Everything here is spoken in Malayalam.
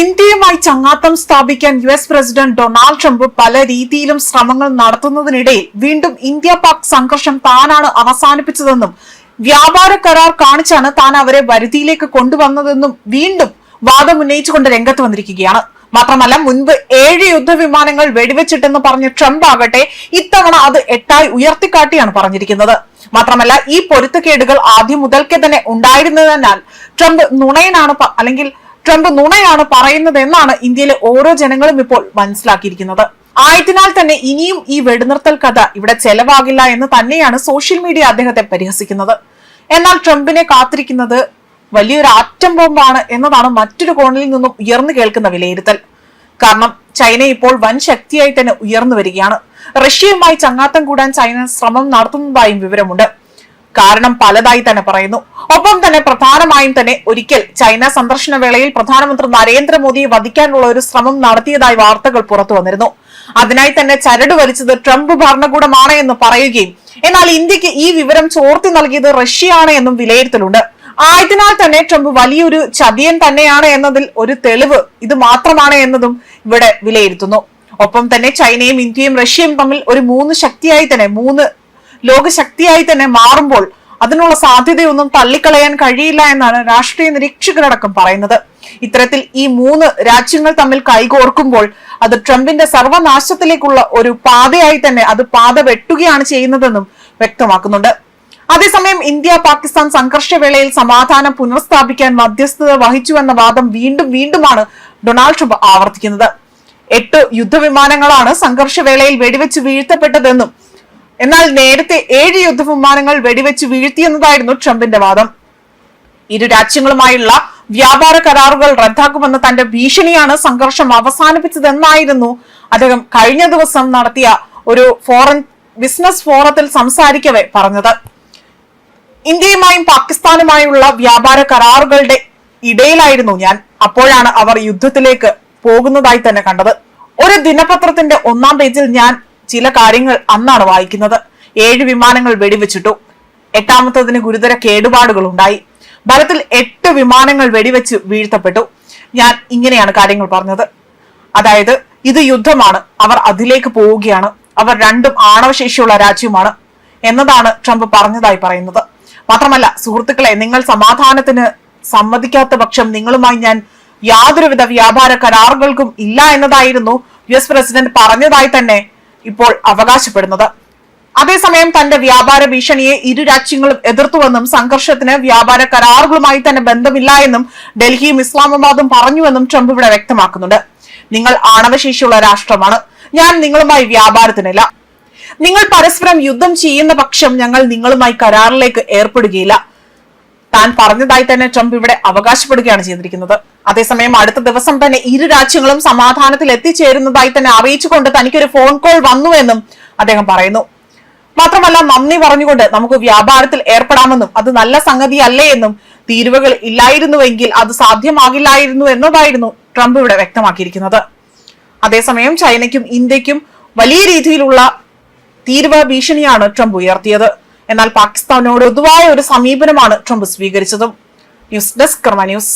ഇന്ത്യയുമായി ചങ്ങാത്തം സ്ഥാപിക്കാൻ U S president Donald Trump പല രീതിയിലും ശ്രമങ്ങൾ നടത്തുന്നതിനിടയിൽ വീണ്ടും ഇന്ത്യ പാക് സംഘർഷം താനാണ് അവസാനിപ്പിച്ചതെന്നും വ്യാപാര കരാർ കാണിച്ചാണ് താൻ അവരെ വരുതിയിലേക്ക് കൊണ്ടുവന്നതെന്നും വീണ്ടും വാദം ഉന്നയിച്ചുകൊണ്ട് രംഗത്ത് വന്നിരിക്കുകയാണ്. മാത്രമല്ല മുൻപ് ഏഴ് യുദ്ധവിമാനങ്ങൾ വെടിവെച്ചിട്ടെന്ന് പറഞ്ഞ ട്രംപ് ആകട്ടെ ഇത്തവണ അത് എട്ടായി ഉയർത്തിക്കാട്ടിയാണ് പറഞ്ഞിരിക്കുന്നത്. മാത്രമല്ല ഈ പൊരുത്തക്കേടുകൾ ആദ്യം മുതൽക്കേ തന്നെ ഉണ്ടായിരുന്നതിനാൽ ട്രംപ് നുണയനാണ് അല്ലെങ്കിൽ ട്രംപ് നുണയാണ് പറയുന്നത് എന്നാണ് ഇന്ത്യയിലെ ഓരോ ജനങ്ങളും ഇപ്പോൾ മനസ്സിലാക്കിയിരിക്കുന്നത്. ആയതിനാൽ തന്നെ ഇനിയും ഈ വെടിനിർത്തൽ കഥ ഇവിടെ ചെലവാകില്ല എന്ന് തന്നെയാണ് സോഷ്യൽ മീഡിയ അദ്ദേഹത്തെ പരിഹസിക്കുന്നത്. എന്നാൽ ട്രംപിനെ കാത്തിരിക്കുന്നത് വലിയൊരു ആറ്റം ബോംബാണ് എന്നതാണ് മറ്റൊരു കോണിൽ നിന്നും ഉയർന്നു കേൾക്കുന്ന വിലയിരുത്തൽ. കാരണം ചൈന ഇപ്പോൾ വൻ ശക്തിയായി തന്നെ ഉയർന്നു വരികയാണ്. റഷ്യയുമായി ചങ്ങാത്തം കൂടാൻ ചൈന ശ്രമം നടത്തുന്നതായും വിവരമുണ്ട്. കാരണം പലതായി തന്നെ പറയുന്നു. ഒപ്പം തന്നെ പ്രധാനമായും തന്നെ ഒരിക്കൽ ചൈന സന്ദർശന വേളയിൽ പ്രധാനമന്ത്രി നരേന്ദ്രമോദിയെ വധിക്കാനുള്ള ഒരു ശ്രമം നടത്തിയതായി വാർത്തകൾ പുറത്തു വന്നിരുന്നു. അതിനായി തന്നെ ചരട് വലിച്ചത് ട്രംപ് ഭരണകൂടമാണ് എന്ന് പറയുകയും എന്നാൽ ഇന്ത്യയ്ക്ക് ഈ വിവരം ചോർത്തി നൽകിയത് റഷ്യയാണ് എന്നും വിലയിരുത്തലുണ്ട്. ആയതിനാൽ തന്നെ ട്രംപ് വലിയൊരു ചതിയൻ തന്നെയാണ് എന്നതിൽ ഒരു തെളിവ് ഇത് മാത്രമാണ് എന്നതും ഇവിടെ വിലയിരുത്തുന്നു. ഒപ്പം തന്നെ ചൈനയും ഇന്ത്യയും റഷ്യയും തമ്മിൽ ഒരു മൂന്ന് ശക്തിയായി തന്നെ മൂന്ന് ലോകശക്തിയായി തന്നെ മാറുമ്പോൾ അതിനുള്ള സാധ്യതയൊന്നും തള്ളിക്കളയാൻ കഴിയില്ല എന്നാണ് രാഷ്ട്രീയ നിരീക്ഷകരടക്കം പറയുന്നത്. ഇത്തരത്തിൽ ഈ മൂന്ന് രാജ്യങ്ങൾ തമ്മിൽ കൈകോർക്കുമ്പോൾ അത് ട്രംപിന്റെ സർവനാശത്തിലേക്കുള്ള ഒരു പാതയായി തന്നെ അത് പാത വെട്ടുകയാണ് ചെയ്യുന്നതെന്നും വ്യക്തമാക്കുന്നുണ്ട്. അതേസമയം ഇന്ത്യ പാകിസ്ഥാൻ സംഘർഷവേളയിൽ സമാധാനം പുനഃസ്ഥാപിക്കാൻ മധ്യസ്ഥത വഹിച്ചുവെന്ന വാദം വീണ്ടും വീണ്ടുമാണ് ഡൊണാൾഡ് ട്രംപ് ആവർത്തിക്കുന്നത്. എട്ട് യുദ്ധവിമാനങ്ങളാണ് സംഘർഷവേളയിൽ വെടിവെച്ച് വീഴ്ത്തപ്പെട്ടതെന്നും എന്നാൽ നേരത്തെ ഏഴ് യുദ്ധവിമാനങ്ങൾ വെടിവെച്ച് വീഴ്ത്തിയെന്നതായിരുന്നു ട്രംപിന്റെ വാദം. ഇരു രാജ്യങ്ങളുമായുള്ള വ്യാപാര കരാറുകൾ റദ്ദാക്കുമെന്ന തന്റെ ഭീഷണിയാണ് സംഘർഷം അവസാനിപ്പിച്ചതെന്നായിരുന്നു അദ്ദേഹം കഴിഞ്ഞ ദിവസം നടത്തിയ ഒരു ഫോറൻ ബിസിനസ് ഫോറത്തിൽ സംസാരിക്കവേ പറഞ്ഞത്. ഇന്ത്യയുമായും പാകിസ്ഥാനുമായുള്ള വ്യാപാര കരാറുകളുടെ ഇടയിലായിരുന്നു ഞാൻ. അപ്പോഴാണ് അവർ യുദ്ധത്തിലേക്ക് പോകുന്നതായി തന്നെ കണ്ടത്. ഒരു ദിനപത്രത്തിന്റെ ഒന്നാം പേജിൽ ഞാൻ ചില കാര്യങ്ങൾ അന്നാണ് വായിക്കുന്നത്. ഏഴ് വിമാനങ്ങൾ വെടിവെച്ചിട്ടു. എട്ടാമത്തതിന് ഗുരുതര കേടുപാടുകൾ ഉണ്ടായി ഫലത്തിൽ എട്ട് വിമാനങ്ങൾ വെടിവെച്ച് വീഴ്ത്തപ്പെട്ടു. ഞാൻ ഇങ്ങനെയാണ് കാര്യങ്ങൾ പറഞ്ഞത്. അതായത് ഇത് യുദ്ധമാണ്. അവർ അതിലേക്ക് പോവുകയാണ്. അവർ രണ്ടും ആണവശേഷിയുള്ള രാജ്യമാണ് എന്നതാണ് ട്രംപ് പറഞ്ഞതായി പറയുന്നത്. മാത്രമല്ല സുഹൃത്തുക്കളെ നിങ്ങൾ സമാധാനത്തിന് സമ്മതിക്കാത്ത പക്ഷം നിങ്ങളുമായി ഞാൻ യാതൊരുവിധ വ്യാപാര കരാറുകൾക്കും ഇല്ല എന്നതായിരുന്നു യു എസ് പ്രസിഡന്റ് പറഞ്ഞതായി തന്നെ ഇപ്പോൾ അവകാശപ്പെടുന്നത്. അതേസമയം തന്റെ വ്യാപാര ഭീഷണിയെ ഇരു രാജ്യങ്ങളും എതിർത്തുവെന്നും സംഘർഷത്തിന് വ്യാപാര കരാറുകളുമായി തന്നെ ബന്ധമില്ല എന്നും ഡൽഹിയും ഇസ്ലാമാബാദും പറഞ്ഞുവെന്നും ട്രംപ് ഇവിടെ വ്യക്തമാക്കുന്നുണ്ട്. നിങ്ങൾ ആണവശേഷിയുള്ള രാഷ്ട്രമാണ്. ഞാൻ നിങ്ങളുമായി വ്യാപാരത്തിനില്ല. നിങ്ങൾ പരസ്പരം യുദ്ധം ചെയ്യുന്ന പക്ഷം ഞങ്ങൾ നിങ്ങളുമായി കരാറിലേക്ക് ഏർപ്പെടുകയില്ല. താൻ പറഞ്ഞതായി തന്നെ ട്രംപ് ഇവിടെ അവകാശപ്പെടുകയാണ് ചെയ്തിരിക്കുന്നത്. അതേസമയം അടുത്ത ദിവസം തന്നെ ഇരു രാജ്യങ്ങളും സമാധാനത്തിൽ എത്തിച്ചേരുന്നതായി തന്നെ അറിയിച്ചുകൊണ്ട് തനിക്കൊരു ഫോൺ കോൾ വന്നുവെന്നും അദ്ദേഹം പറയുന്നു. മാത്രമല്ല നന്ദി പറഞ്ഞുകൊണ്ട് നമുക്ക് വ്യാപാരത്തിൽ ഏർപ്പെടാമെന്നും അത് നല്ല സംഗതിയല്ലേ എന്നും തീരുവകൾ ഇല്ലായിരുന്നുവെങ്കിൽ അത് സാധ്യമാകില്ലായിരുന്നു എന്നതായിരുന്നു ട്രംപ് ഇവിടെ വ്യക്തമാക്കിയിരിക്കുന്നത്. അതേസമയം ചൈനയ്ക്കും ഇന്ത്യക്കും വലിയ രീതിയിലുള്ള തീരുവ ഭീഷണിയാണ് ട്രംപ് ഉയർത്തിയത്. എന്നാൽ പാകിസ്ഥാനോട് പൊതുവായ ഒരു സമീപനമാണ് Trump സ്വീകരിച്ചതും. News desk Karma news.